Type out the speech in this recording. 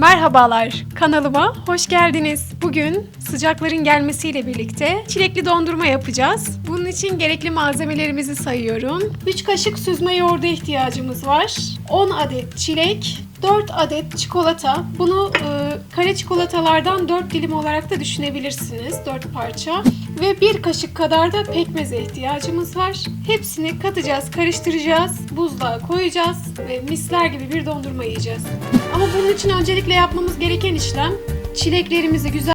Merhabalar, kanalıma hoş geldiniz. Bugün sıcakların gelmesiyle birlikte çilekli dondurma yapacağız. Bunun için gerekli malzemelerimizi sayıyorum. 3 kaşık süzme yoğurda ihtiyacımız var. 10 adet çilek, 4 adet çikolata. Bunu e, kare çikolatalardan 4 dilim olarak da düşünebilirsiniz. 4 parça. Ve 1 kaşık kadar da pekmeze ihtiyacımız var. Hepsini katacağız, karıştıracağız, buzluğa koyacağız ve misler gibi bir dondurma yiyeceğiz. Ama bunun için öncelikle yapmamız gereken işlem çileklerimizi güzel